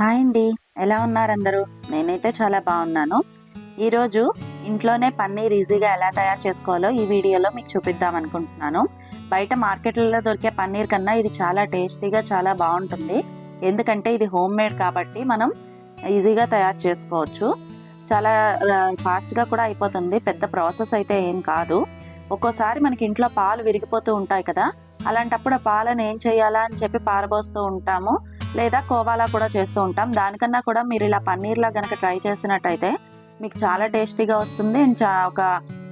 Hi అండి. ఎలా ఉన్నారు అందరూ నేనైతే చాలా బాగున్నాను. ఈరోజు ఇంట్లోనే పన్నీర్ ఈజీగా ఎలా తయారు చేసుకోవాలో ఈ వీడియోలో మీకు చూపిద్దాం అనుకుంటున్నాను. బయట మార్కెట్లలో దొరికే పన్నీర్ కన్నా ఇది చాలా టేస్టీగా చాలా బాగుంటుంది. ఎందుకంటే ఇది హోమ్ మేడ్ కాబట్టి మనం ఈజీగా తయారు చేసుకోవచ్చు. చాలా ఫాస్ట్గా కూడా అయిపోతుంది. పెద్ద ప్రాసెస్ అయితే ఏం కాదు. ఒక్కోసారి మనకి ఇంట్లో పాలు విరిగిపోతూ ఉంటాయి కదా అలాంటప్పుడు ఆ పాలను ఏం చేయాలా అని చెప్పి పారబోస్తూ ఉంటాము. లేదా కోవాలా కూడా చేస్తూ ఉంటాం. దానికన్నా కూడా మీరు ఇలా పన్నీర్లా కనుక ట్రై చేసినట్టయితే మీకు చాలా టేస్టీగా వస్తుంది. అండ్ చా ఒక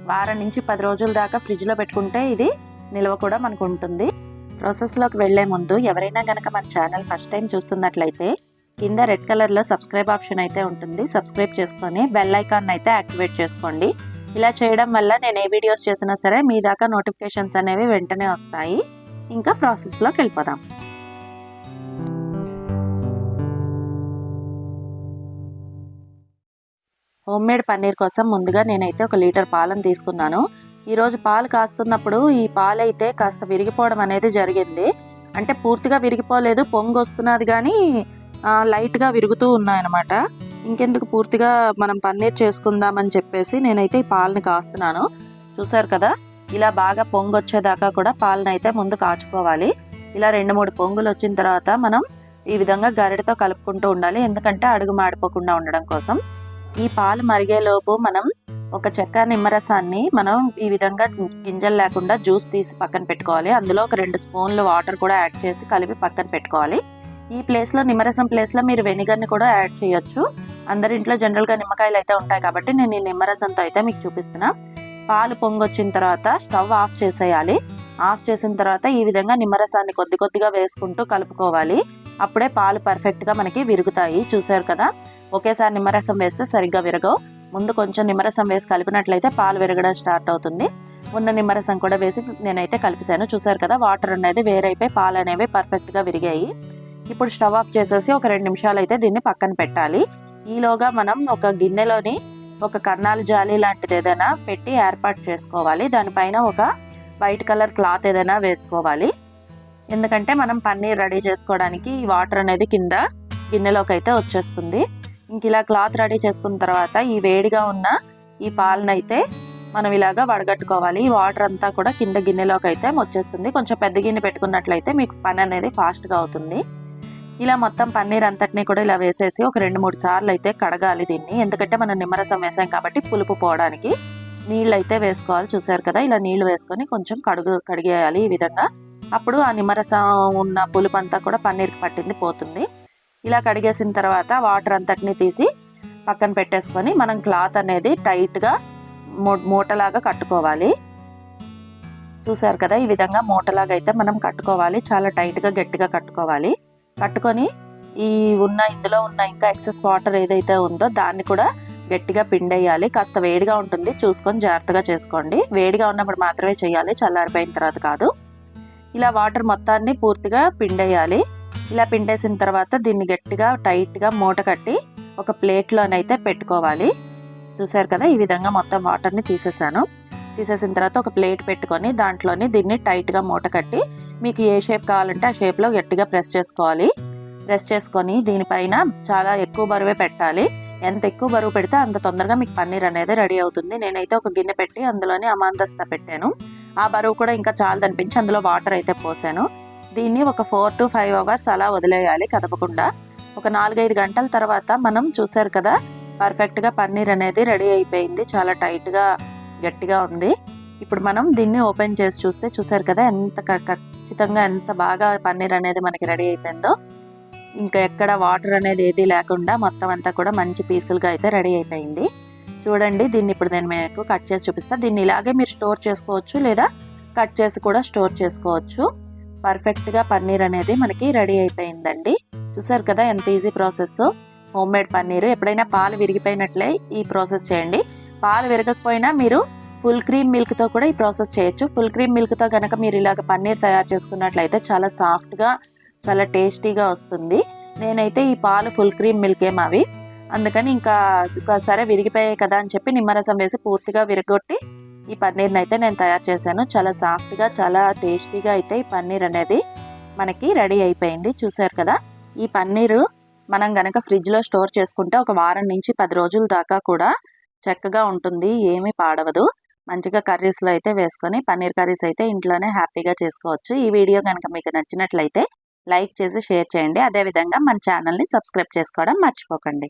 వారం నుంచి పది రోజుల దాకా ఫ్రిడ్జ్లో పెట్టుకుంటే ఇది నిల్వ కూడా మనకు ఉంటుంది. ప్రాసెస్లోకి వెళ్ళే ముందు ఎవరైనా కనుక మన ఛానల్ ఫస్ట్ టైం చూస్తున్నట్లయితే కింద రెడ్ కలర్లో సబ్స్క్రైబ్ ఆప్షన్ అయితే ఉంటుంది. సబ్స్క్రైబ్ చేసుకొని బెల్ ఐకాన్ అయితే యాక్టివేట్ చేసుకోండి. ఇలా చేయడం వల్ల నేను ఏ వీడియోస్ చేసినా సరే మీ దాకా నోటిఫికేషన్స్ అనేవి వెంటనే వస్తాయి. ఇంకా ప్రాసెస్లోకి వెళ్ళిపోదాం. హోమ్ మేడ్ పన్నీర్ కోసం ముందుగా నేనైతే ఒక లీటర్ పాలను తీసుకున్నాను. ఈరోజు పాలు కాస్తున్నప్పుడు ఈ పాలు అయితే కాస్త విరిగిపోవడం అనేది జరిగింది. అంటే పూర్తిగా విరిగిపోలేదు పొంగు వస్తున్నది కానీ లైట్గా విరుగుతూ ఉన్నాయన్నమాట. ఇంకెందుకు పూర్తిగా మనం పన్నీర్ చేసుకుందామని చెప్పేసి నేనైతే ఈ పాలని కాస్తున్నాను. చూసారు కదా? ఇలా బాగా పొంగు వచ్చేదాకా కూడా పాలను అయితే ముందు కాచుకోవాలి. ఇలా రెండు మూడు పొంగులు వచ్చిన తర్వాత మనం ఈ విధంగా గరిటతో కలుపుకుంటూ ఉండాలి. ఎందుకంటే అడుగు మాడిపోకుండా ఉండడం కోసం. ఈ పాలు మరిగేలోపు మనం ఒక చెక్క నిమ్మరసాన్ని మనం ఈ విధంగా గింజలు లేకుండా జ్యూస్ తీసి పక్కన పెట్టుకోవాలి. అందులో ఒక రెండు స్పూన్లు వాటర్ కూడా యాడ్ చేసి కలిపి పక్కన పెట్టుకోవాలి. ఈ ప్లేస్లో నిమ్మరసం ప్లేస్లో మీరు వెనిగర్ని కూడా యాడ్ చేయొచ్చు. అందరి ఇంట్లో జనరల్గా నిమ్మకాయలు అయితే ఉంటాయి కాబట్టి నేను ఈ నిమ్మరసంతో అయితే మీకు చూపిస్తున్నా. పాలు పొంగొచ్చిన తర్వాత స్టవ్ ఆఫ్ చేసేయాలి. ఆఫ్ చేసిన తర్వాత ఈ విధంగా నిమ్మరసాన్ని కొద్ది కొద్దిగా వేసుకుంటూ కలుపుకోవాలి. అప్పుడే పాలు పర్ఫెక్ట్గా మనకి విరుగుతాయి. చూసారు కదా? ఒకేసారి నిమ్మరసం వేస్తే సరిగ్గా విరగవు. ముందు కొంచెం నిమ్మరసం వేసి కలిపినట్లయితే పాలు విరగడం స్టార్ట్ అవుతుంది. ఉన్న నిమ్మరసం కూడా వేసి నేనైతే కలిపిసాను చూసారు కదా? వాటర్ అనేది వేరైపోయి పాలు అనేవి పర్ఫెక్ట్గా విరిగాయి. ఇప్పుడు స్టవ్ ఆఫ్ చేసేసి ఒక రెండు నిమిషాలు అయితే దీన్ని పక్కన పెట్టాలి. ఈలోగా మనం ఒక గిన్నెలోని ఒక కన్నాలు జాలి లాంటిది ఏదైనా పెట్టి ఏర్పాటు చేసుకోవాలి. దానిపైన ఒక వైట్ కలర్ క్లాత్ ఏదైనా వేసుకోవాలి. ఎందుకంటే మనం పన్నీర్ రెడీ చేసుకోవడానికి ఈ వాటర్ అనేది కింద గిన్నెలోకి అయితే వచ్చేస్తుంది. ఇంక ఇలా క్లాత్ రెడీ చేసుకున్న తర్వాత ఈ వేడిగా ఉన్న ఈ పాలనైతే మనం ఇలాగా వడగట్టుకోవాలి. ఈ వాటర్ అంతా కూడా కింద గిన్నెలోకి అయితే వచ్చేస్తుంది. కొంచెం పెద్ద గిన్నె పెట్టుకున్నట్లయితే మీకు పని అనేది ఫాస్ట్గా అవుతుంది. ఇలా మొత్తం పన్నీర్ అంతటినీ కూడా ఇలా వేసేసి ఒక రెండు మూడు సార్లు అయితే కడగాలి దీన్ని. ఎందుకంటే మనం నిమ్మరసం వేసాం కాబట్టి పులుపు పోవడానికి నీళ్ళు అయితే వేసుకోవాలి. చూసారు కదా ఇలా నీళ్ళు వేసుకొని కొంచెం కడుగు కడిగేయాలి ఈ విధంగా. అప్పుడు ఆ నిమ్మరసం ఉన్న పులుపు అంతా కూడా పన్నీర్కి పట్టింది పోతుంది. ఇలా కడిగేసిన తర్వాత వాటర్ అంతటిని తీసి పక్కన పెట్టేసుకొని మనం క్లాత్ అనేది టైట్గా మూటలాగా కట్టుకోవాలి. చూసారు కదా ఈ విధంగా మూటలాగా అయితే మనం కట్టుకోవాలి. చాలా టైట్గా గట్టిగా కట్టుకోవాలి. పట్టుకొని ఈ ఉన్న ఇందులో ఉన్న ఇంకా ఎక్సెస్ వాటర్ ఏదైతే ఉందో దాన్ని కూడా గట్టిగా పిండేయాలి. కాస్త వేడిగా ఉంటుంది. చూసుకొని జాగ్రత్తగా చేసుకోండి. వేడిగా ఉన్నప్పుడు మాత్రమే చేయాలి. చల్లారిపోయిన తర్వాత కాదు. ఇలా వాటర్ మొత్తాన్ని పూర్తిగా పిండేయాలి. ఇలా పిండేసిన తర్వాత దీన్ని గట్టిగా టైట్గా మూట కట్టి ఒక ప్లేట్లోనైతే పెట్టుకోవాలి. చూసారు కదా ఈ విధంగా మొత్తం వాటర్ని తీసేసాను. తీసేసిన తర్వాత ఒక ప్లేట్ పెట్టుకొని దాంట్లోని దీన్ని టైట్గా మూట కట్టి మీకు ఏ షేప్ కావాలంటే ఆ షేప్లో గట్టిగా ప్రెస్ చేసుకోవాలి. ప్రెస్ చేసుకొని దీనిపైన చాలా ఎక్కువ బరువే పెట్టాలి. ఎంత ఎక్కువ బరువు పెడితే అంత తొందరగా మీకు పన్నీర్ అనేది రెడీ అవుతుంది. నేనైతే ఒక గిన్నె పెట్టి అందులోనే అమాంతస్తా పెట్టాను. ఆ బరువు కూడా ఇంకా చాలా అనిపించి అందులో వాటర్ అయితే పోసాను. దీన్ని ఒక ఫోర్ టు ఫైవ్ అవర్స్ అలా వదిలేయాలి కదపకుండా. ఒక నాలుగైదు గంటల తర్వాత మనం చూసారు కదా పర్ఫెక్ట్గా పన్నీర్ అనేది రెడీ అయిపోయింది. చాలా టైట్గా గట్టిగా ఉంది. ఇప్పుడు మనం దీన్ని ఓపెన్ చేసి చూస్తే చూసారు కదా ఎంత ఖచ్చితంగా ఎంత బాగా పన్నీర్ అనేది మనకి రెడీ అయిపోయిందో. ఇంకా ఎక్కడ వాటర్ అనేది ఏది లేకుండా మొత్తం అంతా కూడా మంచి పీసులుగా అయితే రెడీ అయిపోయింది. చూడండి దీన్ని ఇప్పుడు నేను మీకు కట్ చేసి చూపిస్తాను దీన్ని ఇలాగే మీరు స్టోర్ చేసుకోవచ్చు లేదా కట్ చేసి కూడా స్టోర్ చేసుకోవచ్చు. పర్ఫెక్ట్గా పన్నీర్ అనేది మనకి రెడీ అయిపోయిందండి. చూసారు కదా ఎంత easy process. Home made paneer. ఎప్పుడైనా పాలు విరిగిపోయినట్లే ఈ ప్రాసెస్ చేయండి. పాలు విరగకపోయినా మీరు ఫుల్ క్రీమ్ మిల్క్తో కూడా ఈ ప్రాసెస్ చేయొచ్చు. ఫుల్ క్రీమ్ మిల్క్తో కనుక మీరు ఇలాగ పన్నీర్ తయారు చేసుకున్నట్లయితే చాలా సాఫ్ట్గా చాలా టేస్టీగా వస్తుంది. నేనైతే ఈ పాలు ఫుల్ క్రీమ్ మిల్క్ ఏమవి అందుకని ఇంకా సరే విరిగిపోయాయి కదా అని చెప్పి నిమ్మరసం వేసి పూర్తిగా విరగొట్టి ఈ పన్నీర్ని అయితే నేను తయారు చేశాను. చాలా సాఫ్ట్గా చాలా టేస్టీగా అయితే ఈ పన్నీర్ అనేది మనకి రెడీ అయిపోయింది. చూసారు కదా? ఈ పన్నీరు మనం గనక ఫ్రిడ్జ్లో స్టోర్ చేసుకుంటే ఒక వారం నుంచి పది రోజుల దాకా కూడా చక్కగా ఉంటుంది. ఏమీ పాడవదు. మంచిగా కర్రీస్లో అయితే వేసుకొని పన్నీర్ కర్రీస్ అయితే ఇంట్లోనే హ్యాపీగా చేసుకోవచ్చు. ఈ వీడియో కనుక మీకు నచ్చినట్లయితే లైక్ చేసి షేర్ చేయండి. అదేవిధంగా మన ఛానల్ని సబ్స్క్రైబ్ చేసుకోవడం మర్చిపోకండి.